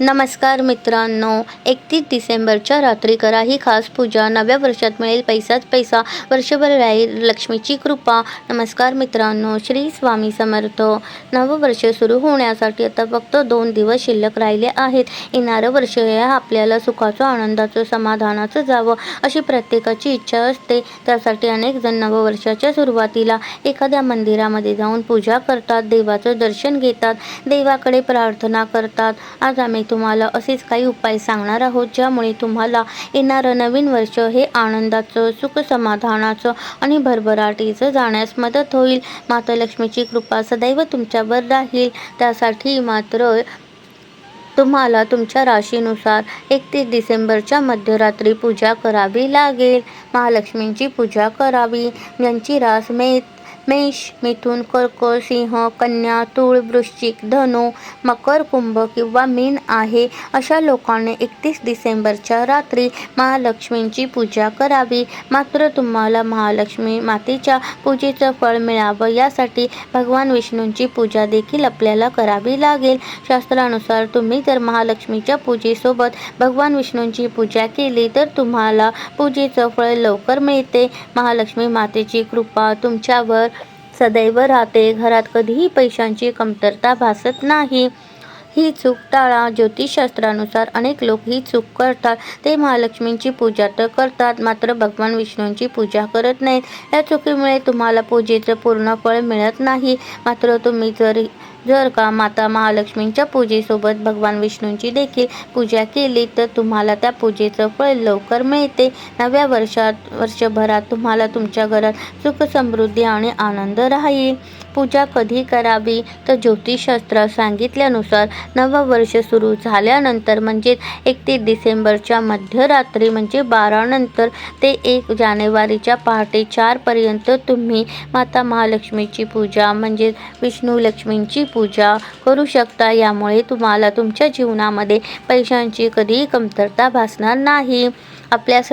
नमस्कार मित्रांनो एकतीस डिसेंबरच्या रात्री करा ही खास पूजा. नव्या वर्षात मिळेल पैसाच पैसा. वर्षभर राहील लक्ष्मीची कृपा. नमस्कार मित्रांनो श्री स्वामी समर्थ. नववर्ष सुरू होण्यासाठी आता फक्त दोन दिवस शिल्लक राहिले आहेत. येणारं वर्ष हे आपल्याला सुखाचं आनंदाचं समाधानाचं जावं अशी प्रत्येकाची इच्छा असते. त्यासाठी अनेक जण नववर्षाच्या सुरुवातीला एखाद्या मंदिरामध्ये जाऊन पूजा करतात देवाचं दर्शन घेतात देवाकडे प्रार्थना करतात. आज आम्ही तुम्हाला असेच काही उपाय सांगणार आहोत ज्यामुळे तुम्हाला येणारं नवीन वर्ष हे आनंदाचं सुख समाधानाचं आणि भरभराटीचं जाण्यास मदत होईल. माता लक्ष्मीची कृपा सदैव तुमच्यावर राहील. त्यासाठी मात्र तुम्हाला तुमच्या राशीनुसार एकतीस डिसेंबरच्या मध्यरात्री पूजा करावी लागेल. महालक्ष्मींची पूजा करावी. ज्यांची रास मे मेष मिथून कर्क सिंह कन्या तूळ वृश्चिक धनु मकर कुंभ किंवा मीन आहे. अशा लोकांनी एकतीस डिसेंबरच्या रात्री महालक्ष्मींची पूजा करावी. मात्र तुम्हाला महालक्ष्मी मातेच्या पूजेचं फळ मिळावं यासाठी भगवान विष्णूंची पूजा देखील आपल्याला करावी लागेल. शास्त्रानुसार तुम्ही जर महालक्ष्मीच्या पूजेसोबत भगवान विष्णूंची पूजा केली तर तुम्हाला पूजेचं फळ लवकर मिळते. महालक्ष्मी मातेची कृपा तुमच्यावर सदैव राहते. घरात कधीही पैशांची कमतरता भासत नाही. ही चूक टाळा. ज्योतिषशास्त्रानुसार अनेक लोक ही चूक करतात. ते महालक्ष्मींची पूजा तर करतात. मात्र भगवान विष्णूंची पूजा करत नाहीत. या चुकीमुळे तुम्हाला पूजेचं पूर्ण फळ मिळत नाही. मात्र तुम्ही जर जर का माता महालक्ष्मींच्या पूजेसोबत भगवान विष्णूंची देखील पूजा केली तर तुम्हाला त्या पूजेचं फळ लवकर मिळते. नव्या वर्षात वर्षभरात तुम्हाला तुमच्या घरात सुख समृद्धी आणि आनंद राहील. पूजा कधी करावी? तर ज्योतिषशास्त्र सांगितल्यानुसार नवं वर्ष सुरू झाल्यानंतर म्हणजेच एकतीस डिसेंबरच्या मध्यरात्री म्हणजे बारानंतर ते एक जानेवारीच्या पहाटे चारपर्यंत तुम्ही माता महालक्ष्मीची पूजा म्हणजेच विष्णू लक्ष्मींची पूजा करू शकता. यामुळे तुम्हाला तुमच्या जीवनामध्ये पैशांची कधीही कमतरता भासणार नाही. आपल्या स